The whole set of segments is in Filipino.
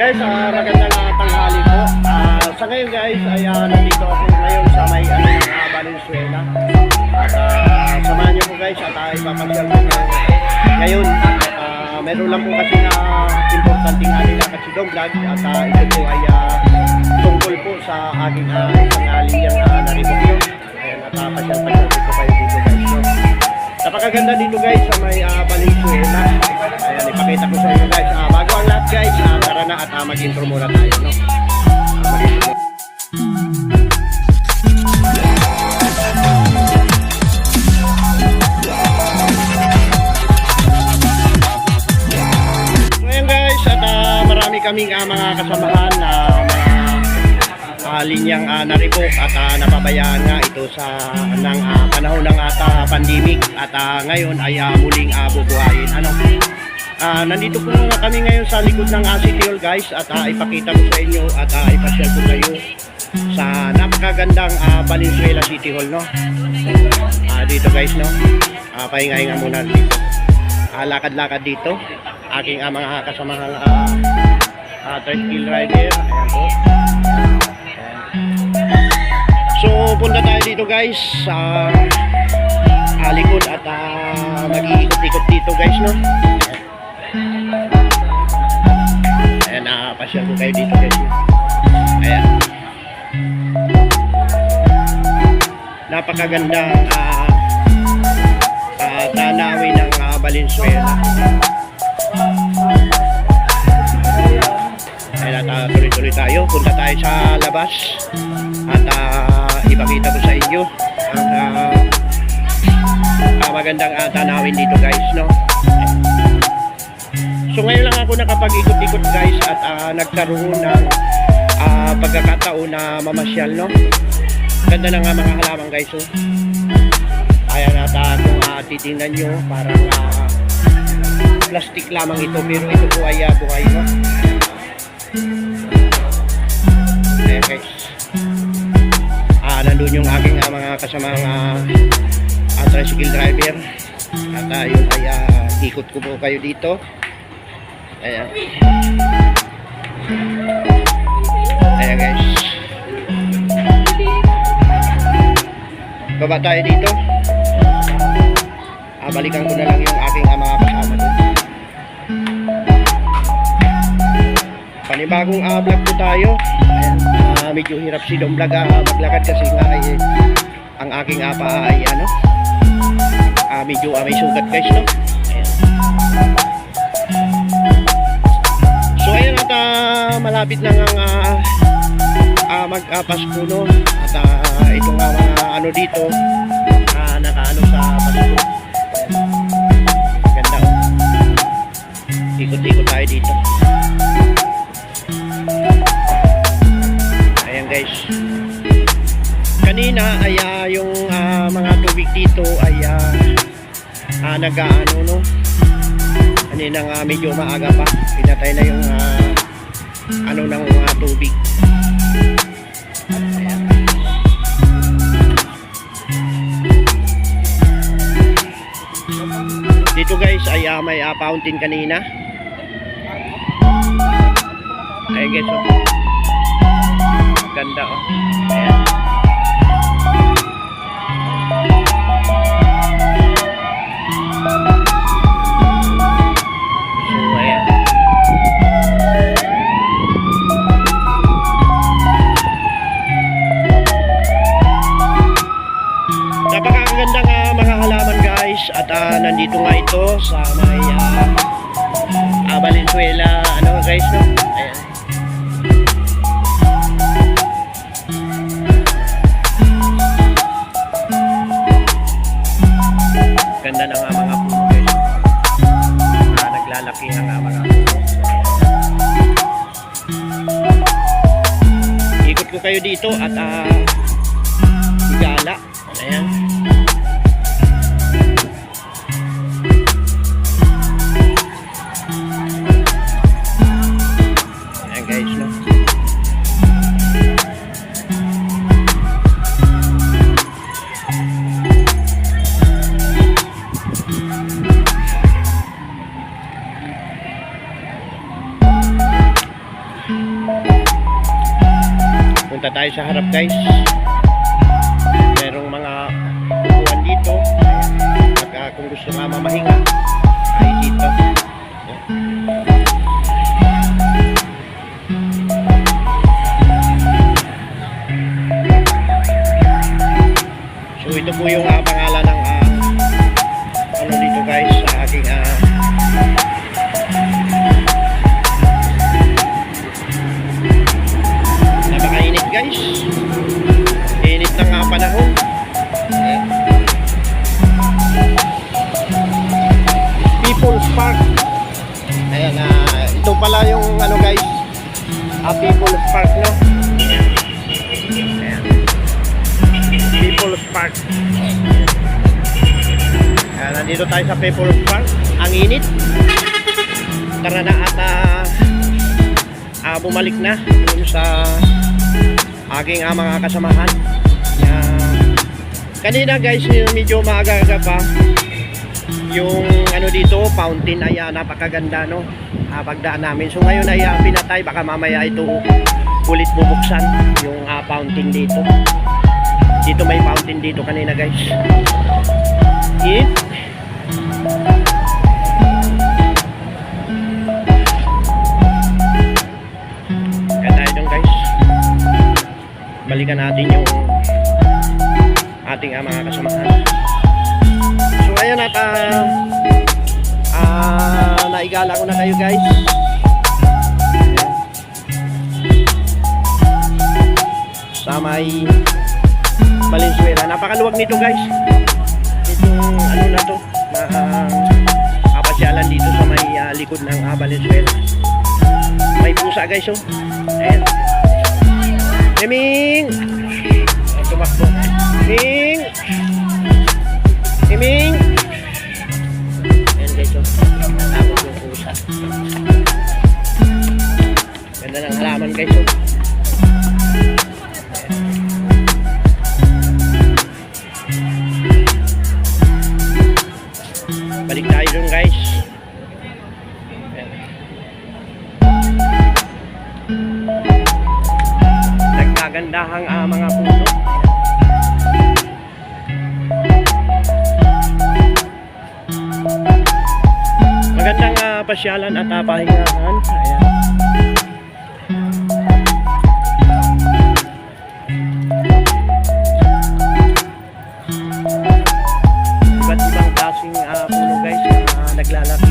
Guys, uh, magandang uh, tanghali po. Ah, sa ngayon guys, ay ah, nandito ako ngayon sa may ano, uh, Valenzuela. At ah, samahan niyo po guys at uh, ipapasyal ko ngayon. Ngayon, ah, meron lang po kasi na importanteng alila kasi dong vlog at ah, ito po ay ah, tungkol po sa aking uh, isang aliyang uh, naribok Ayan, at uh, Napakaganda dito guys sa may uh, Valenzuela. Ayan, ipakita ko sa inyo guys. Ah, bago ang lahat guys, ah, tara na at uh, mag-intro muna tayo. No? Ah. So ayan guys, at ah, marami kaming ah, mga kasamahan na mga ah, linyang uh, naribok at ah, napabayaan nga ito sa ng ah, panahon ng ata pandemic at ah, ngayon ay ah, muling uh, bubuhayin. Ano? Ah, nandito po nga kami ngayon sa likod ng uh, City Hall guys at ah, ipakita ko sa inyo at uh, ipasyal ko kayo sa napakagandang ah, Valenzuela City Hall no. Ah, dito guys no. Ah, pahinga-hinga muna dito. Ah, lakad-lakad dito. Aking ah, mga kasamahang ah, ah, tricycle rider. Ayan po. So, punta tayo dito guys sa uh, likod at uh, mag-iikot-ikot dito guys, no? Ayan, uh, pasyal ko kayo dito guys. Ayan. Napakaganda uh, uh, tanawin ng uh, Valenzuela. Ayan, at uh, tuloy-tuloy tayo. Punta tayo sa labas ah, ipakita ko sa inyo. Ang ah, ah, magandang ah, tanawin dito guys no? So ngayon lang ako nakapag-ikot-ikot guys at ah, nagkaroon ng ah, pagkakataon na mamasyal no? Ganda na nga mga halaman guys oh. ayan at ah, kung ah, titingnan nyo parang ah, plastic lamang ito pero ito po ay ah, buhay no nandun yung aking ah, mga kasamang ah, ah, tricycle driver. At ah, yun ay ah, ikot ko po kayo dito. Ayan. Ayan guys. Baba tayo dito. Ah, balikan ko na lang yung aking ah, mga kasama doon panibagong ah, vlog po tayo. Ayan ah, medyo hirap si Dong Vlog ah, maglakad kasi nga ay ang aking apa ay ano ah, medyo ah, may sugat guys no? Ayan. so ayan at ah, malapit na nga ah, ah, mag-Pasko no? At ah, ito nga mga ano dito ah, nakaano sa Pasko. Ganda ikot-ikot tayo dito guys. Kanina ay ah, yung ah, mga tubig dito ay ah, ah, nag-ano no. Kanina nga medyo maaga pa. Pinatay na yung ah, ano ng mga tubig. Dito guys ay ah, may ah, fountain kanina. Ayan guys. Oh. Ganda oh. Ayan. Napakaganda nga mga halaman guys at ah, nandito nga ito sa may ah, ah, Valenzuela ano guys no. Ayan. Ganda na nga mga puno guys. Ah, naglalaki na nga mga. Ikot ko kayo dito at ah, gala. Ayan. Ayan Punta tayo sa harap guys. Merong mga upuan dito. At ah, kung gusto nga mamahinga, ay dito. So ito po yung ah, pangalan guys. Init ng ah, panahon. People's Park. Ayan ah, ito pala yung ano guys. Ah, People's Park no? Ayan People's Park. Ayan, nandito tayo sa People's Park. Ang init. Tara na at ah, ah, bumalik na dun sa aking ah, mga kasamahan. Na kanina guys yung medyo maaga-aga pa. Yung ano dito fountain ay ah, napakaganda no? Ah, pagdaan namin. So ngayon ay pinatay. Baka mamaya ito ulit bubuksan yung ah, fountain dito. Dito may fountain dito kanina guys. It natin yung ating ah, mga kasamahan. So ayan at ah, ah, naigala ko na kayo guys. Sa may Valenzuela. Napakaluwag nito guys. Itong ano na to na ah, kapasyalan dito sa may ah, likod ng ah, Valenzuela. May pusa guys oh. Ayan. Himing! Ayan, tumakbo. Himing! Himing! Ayan guys oh. Tapos yung pusa. Ganda ng halaman guys nagkagandahang ah, mga puno. Magandang ah, pasyalan at ah, pahingahan. Ayan. Iba't ibang klaseng ah, puno guys na ah, naglalakihan.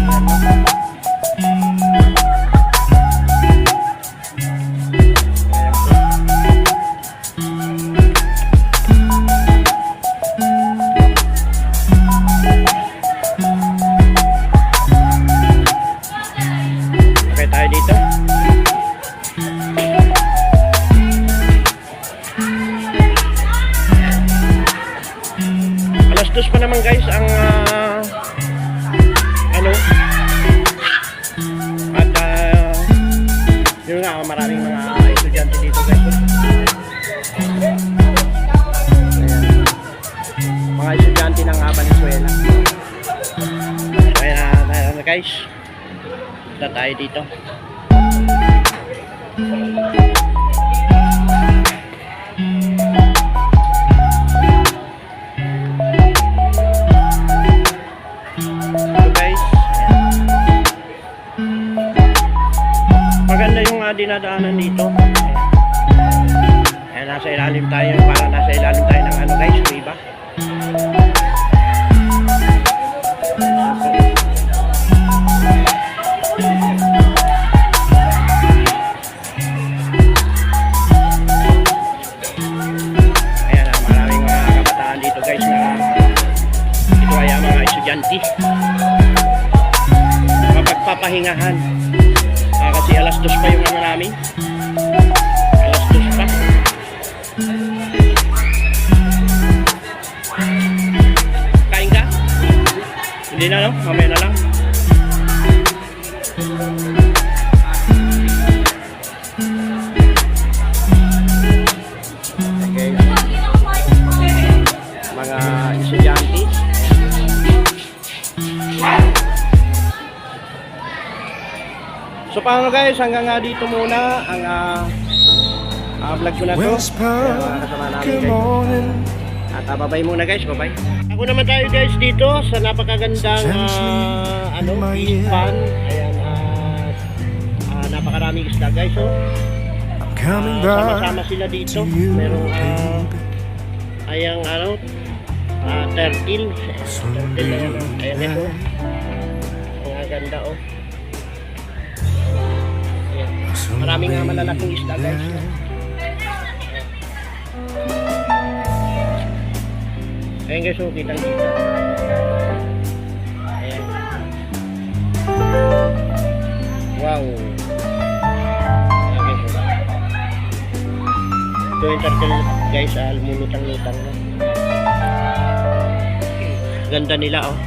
Dos pa naman guys ang ah, ano at ah, yun nga maraming mga estudyante dito guys. Ayan. Mga estudyante ng uh, Venezuela. Ayan na, ayan na guys. Punta tayo dito. So Uh, dinadaanan dito. Ayan. Nasa ilalim tayo. Parang nasa ilalim tayo ng ano guys, mga ang mga estudyante. Mapagpapahingahan. Kasi alas dos pa yung ano namin. Alas dos pa. Kain ka? Hindi na no? Mamaya na lang. So paano guys, hanggang nga dito muna ang ah, ah, vlog ko na to. Kaya mga kasama namin guys. At uh, bye muna guys, bye Ako naman tayo guys dito sa napakagandang ah, ano, fish pan. Ayan, ah, ah, napakaraming isda guys. So, ah, sama-sama sila dito. Merong baby. ayang ano, ah, turtle. Turtle na yan. oh. Ayan ito. Ang ganda oh. Maraming nga malalaking isda guys. Ayan guys, oh, kitang kita. Ayan. Wow. Ayan guys, oh. Ito yung turtle guys, ah, lumulutang-lutang. No? Ganda nila oh.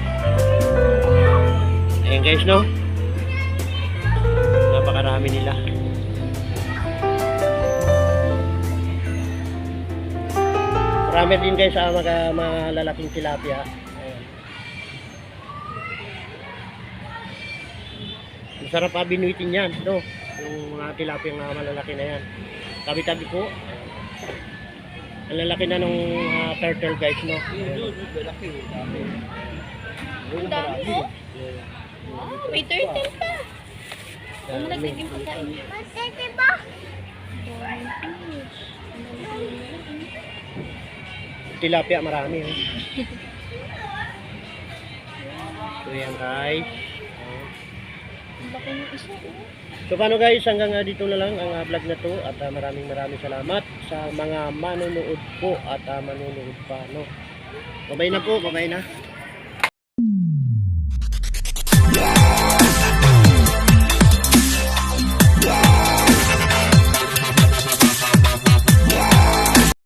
Ayan guys, no? Napakarami nila. Marami din guys sa mga malalaking tilapia. Ayan. Masarap pa binuitin yan, no? Yung mga tilapia na malalaki na yan. Tabi-tabi po. Ang lalaki na nung ah, turtle guys, no? Ayan. Ang dami oh. Ah, may turtle pa. Ano nagtiging pagkain? Masete ba? Tilapia marami. Oh. So yan guys. Oh. So paano guys, hanggang nga dito na lang ang ah, vlog na to at ah, maraming maraming salamat sa mga manonood po at ah, manonood pa no. Babay na po, babay na.